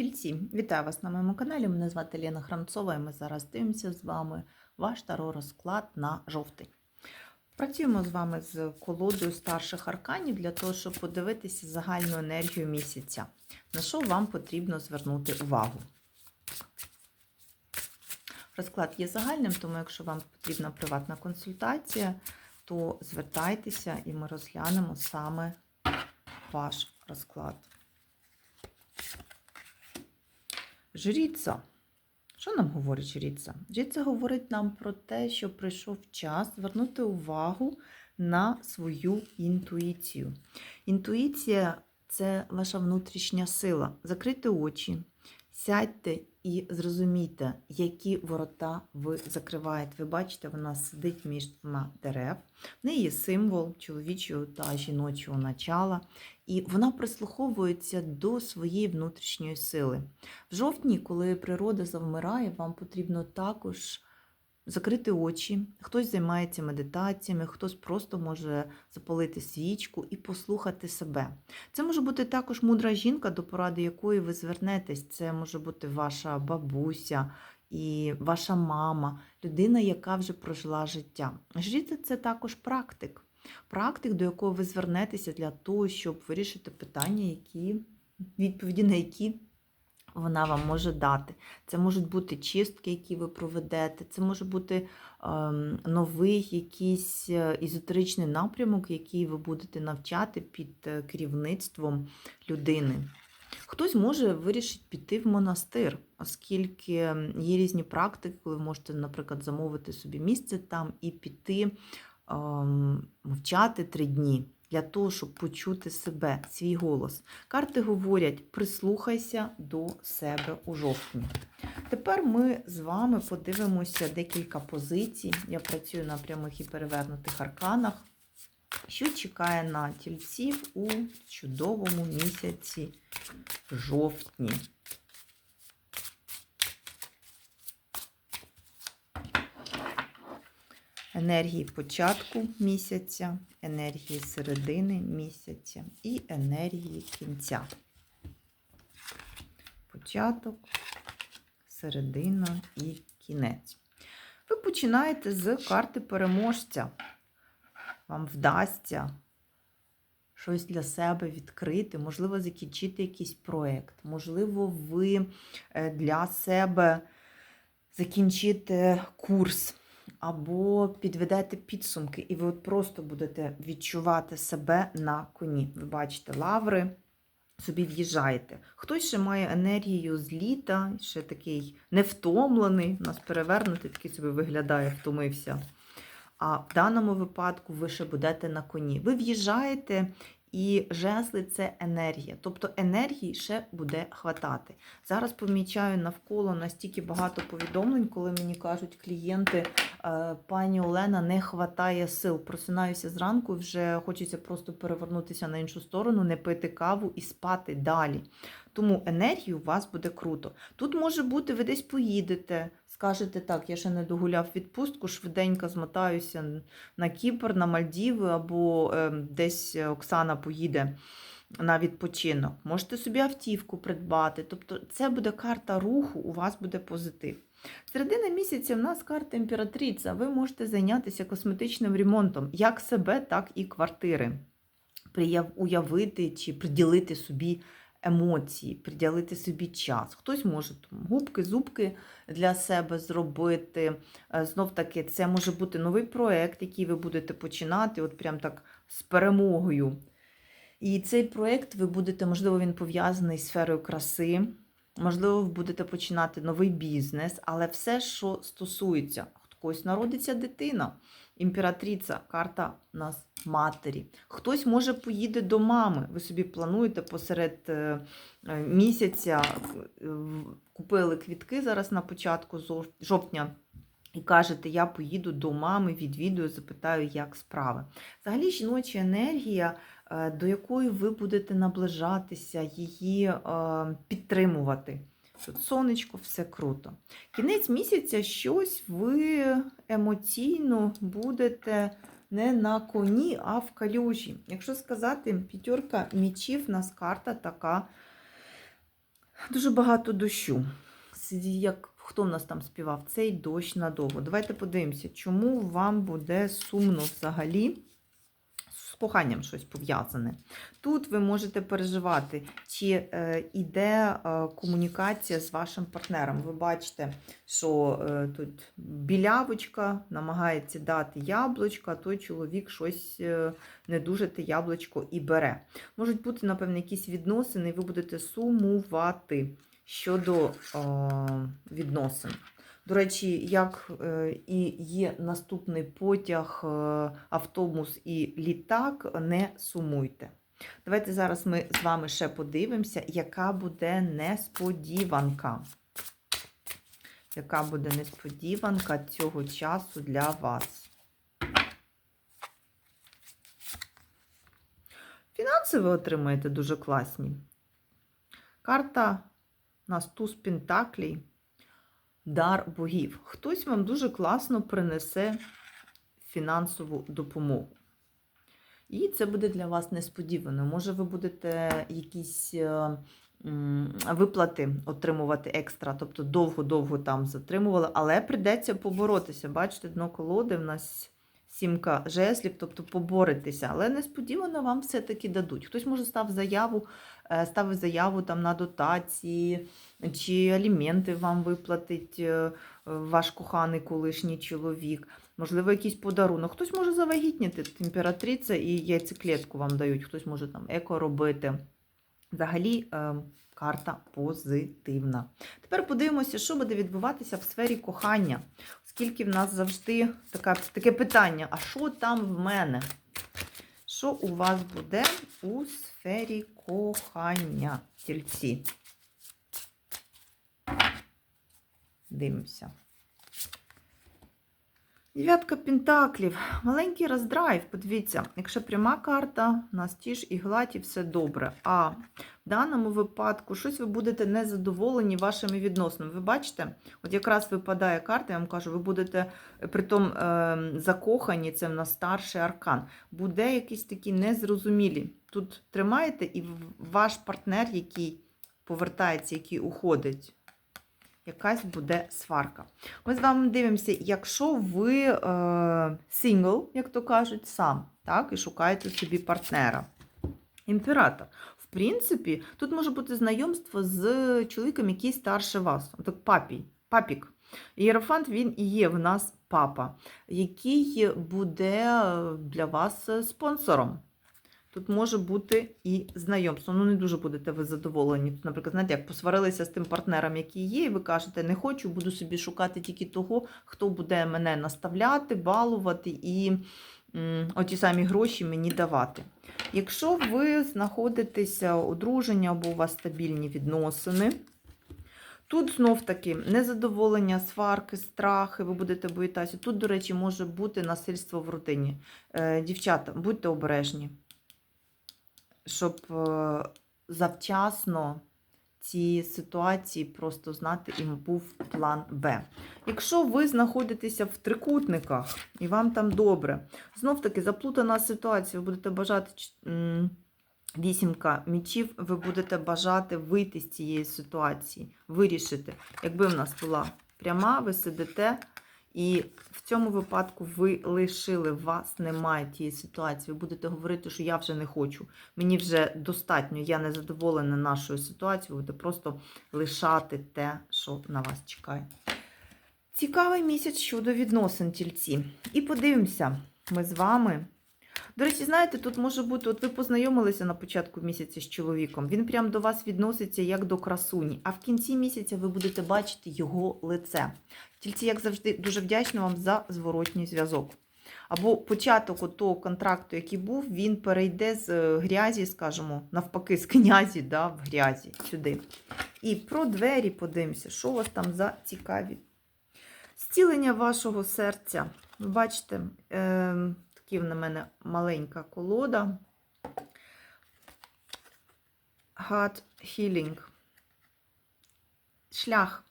Тільці, вітаю вас на моєму каналі. Мене звати Лена Храмцова, і ми зараз дивимося з вами ваш таро розклад на жовтий. Працюємо з вами з колодою старших арканів для того, щоб подивитися загальну енергію місяця. На що вам потрібно звернути увагу? Розклад є загальним, тому якщо вам потрібна приватна консультація, то звертайтеся і ми розглянемо саме ваш розклад. Жріця. Що нам говорить жріця? Жріця говорить нам про те, що прийшов час звернути увагу на свою інтуїцію. Інтуїція це ваша внутрішня сила. Закрийте очі, сядьте і зрозумійте, які ворота ви закриваєте. Ви бачите, вона сидить між двома дерев. В неї є символ чоловічого та жіночого начала, і вона прислуховується до своєї внутрішньої сили. В жовтні, коли природа завмирає, вам потрібно також закрити очі. Хтось займається медитаціями, хтось просто може запалити свічку і послухати себе. Це може бути також мудра жінка, до поради якої ви звернетесь. Це може бути ваша бабуся і ваша мама, людина, яка вже прожила життя. Жріця – це також практик. Практик, до якого ви звернетеся для того, щоб вирішити питання, які відповіді на які вона вам може дати. Це можуть бути чистки, які ви проведете, це може бути ем, новий якийсь е, езотеричний напрямок, який ви будете навчати під е, керівництвом людини. Хтось може вирішити піти в монастир, оскільки є різні практики, коли ви можете, наприклад, замовити собі місце там і піти ем, мовчати три дні для того, щоб почути себе, свій голос. Карти говорять: прислухайся до себе у жовтні. Тепер ми з вами подивимося декілька позицій. Я працюю на прямих і перевернутих арканах. Що чекає на тільців у чудовому місяці жовтні? Енергії початку місяця, енергії середини місяця і енергії кінця. Початок, середина і кінець. Ви починаєте з карти переможця. Вам вдасться щось для себе відкрити, можливо, закінчити якийсь проєкт, можливо, ви е, для себе закінчите курс або підведете підсумки, і ви от просто будете відчувати себе на коні. Ви бачите лаври, собі в'їжджаєте. Хтось ще має енергію з літа, ще такий невтомлений, нас перевернутий, такий собі виглядає, втомився. А в даному випадку ви ще будете на коні. Ви в'їжджаєте і жезли це енергія. Тобто енергії ще буде хватати. Зараз помічаю навколо настільки багато повідомлень, коли мені кажуть клієнти, «Е, пані Олена, не хватає сил. Просинаюся зранку, вже хочеться просто перевернутися на іншу сторону, не пити каву і спати далі. Тому енергії у вас буде круто. Тут може бути, ви десь поїдете, скажете так, я ще не догуляв відпустку, швиденько змотаюся на Кіпр, на Мальдіви, або е, десь Оксана поїде на відпочинок. Можете собі автівку придбати. Тобто це буде карта руху, у вас буде позитив. Середина місяця в нас карта імператриця. Ви можете зайнятися косметичним ремонтом, як себе, так і квартири. Уявити чи приділити собі емоції, приділити собі час. Хтось може губки, зубки для себе зробити. Е, Знов таки, це може бути новий проєкт, який ви будете починати, от прям так з перемогою. І цей проєкт ви будете, можливо, він пов'язаний з сферою краси. Можливо, ви будете починати новий бізнес, але все, що стосується, когось народиться дитина, імператриця, карта нас матері. Хтось може поїде до мами. Ви собі плануєте посеред е, е, місяця, е, купили квітки зараз на початку жовтня. І кажете, я поїду до мами, відвідую, запитаю, як справи. Взагалі, жіноча енергія, до якої ви будете наближатися, її підтримувати. Сонечко, все круто. Кінець місяця щось ви емоційно будете не на коні, а в калюжі. Якщо сказати, п'ятерка мічів, у нас карта така Дуже багато дощу. Як хто в нас там співав? Цей дощ надовго. Давайте подивимося, чому вам буде сумно взагалі. Коханням щось пов'язане. Тут ви можете переживати, чи е, іде е, комунікація з вашим партнером. Ви бачите, що е, тут білявочка намагається дати яблучко, а той чоловік щось е, не дуже те яблучко і бере. Можуть бути, напевно, якісь відносини, і ви будете сумувати щодо е, відносин. До речі, як е, і є наступний потяг, е, автобус і літак, не сумуйте. Давайте зараз ми з вами ще подивимося, яка буде несподіванка. Яка буде несподіванка цього часу для вас? Фінанси ви отримаєте дуже класні. Карта у нас туз Пентаклій, дар богів. Хтось вам дуже класно принесе фінансову допомогу. І це буде для вас несподівано. Може, ви будете якісь е, виплати отримувати екстра, тобто довго-довго там затримували, але прийдеться поборотися. Бачите, дно колоди в нас сімка жезлів, тобто поборитися, але несподівано вам все-таки дадуть. Хтось може став заяву, е, ставив заяву там на дотації, чи аліменти вам виплатить е, ваш коханий колишній чоловік. Можливо, якийсь подарунок. Хтось може завагітніти імператриця і яйцеклетку вам дають, хтось може там еко робити. Взагалі, е, карта позитивна. Тепер подивимося, що буде відбуватися в сфері кохання. Оскільки в нас завжди така, таке питання: а що там в мене? Що у вас буде у сфері кохання, тільці? Дивимося. Дев'ятка пентаклів. Маленький роздрайв. Подивіться, якщо пряма карта, у нас ті ж і гладі, все добре. А в даному випадку щось ви будете незадоволені вашими відносинами. Ви бачите, от якраз випадає карта, я вам кажу, ви будете е, притом е, закохані, це в нас старший аркан. Буде якісь такі незрозумілі. Тут тримаєте, і ваш партнер, який повертається, який уходить якась буде сварка. Ми з вами дивимося, якщо ви е, сингл, як то кажуть, сам, так, і шукаєте собі партнера. Імператор. Принципі, тут може бути знайомство з чоловіком, який старше вас. Так, папі, папік. Єрофант він і є в нас папа, який буде для вас спонсором. Тут може бути і знайомство. Ну, не дуже будете ви задоволені. Тут, наприклад, знаєте, як посварилися з тим партнером, який є, і ви кажете, не хочу, буду собі шукати тільки того, хто буде мене наставляти, балувати і оті самі гроші мені давати. Якщо ви знаходитеся одруження або у вас стабільні відносини, Тут знов таки незадоволення, сварки, страхи, ви будете боїтися. Тут, до речі, може бути насильство в родині. Е, дівчата, будьте обережні щоб е, завчасно ці ситуації просто знати і був план Б. Якщо ви знаходитеся в трикутниках і вам там добре, знов таки заплутана ситуація, ви будете бажати вісімка мічів, ви будете бажати вийти з цієї ситуації, вирішити. Якби в нас була пряма, ви сидите. І в цьому випадку ви лишили, вас немає тієї ситуації. Ви будете говорити, що я вже не хочу. Мені вже достатньо, я не задоволена нашою ситуацією. Ви будете просто лишати те, що на вас чекає. Цікавий місяць щодо відносин тільці. І подивимося, ми з вами. До речі, знаєте, тут може бути, от ви познайомилися на початку місяця з чоловіком, він прям до вас відноситься як до красуні, а в кінці місяця ви будете бачити його лице. Тільці, як завжди, дуже вдячна вам за зворотній зв'язок. Або початок того контракту, який був, він перейде з е, грязі, скажімо, навпаки, з князі да, в грязі сюди. І про двері подивимося, що у вас там за цікаві. Зцілення вашого серця. Бачите, е, такі в мене маленька колода. God Healing. Шлях.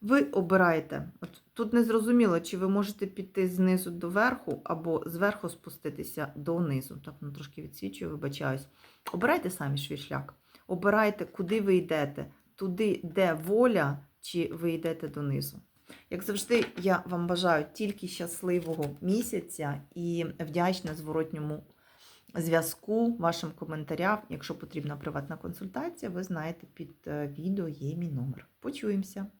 Ви обираєте. От Тут не зрозуміло, чи ви можете піти знизу до верху, або зверху спуститися донизу. Так, ну трошки відсвічую, вибачаюсь. Обирайте самі свій шлях. Обирайте, куди ви йдете. туди, де воля, чи ви йдете донизу. Як завжди, я вам бажаю тільки щасливого місяця і вдячна зворотньому зв'язку, вашим коментарям. Якщо потрібна приватна консультація, ви знаєте, під е, відео є мій номер. Почуємося!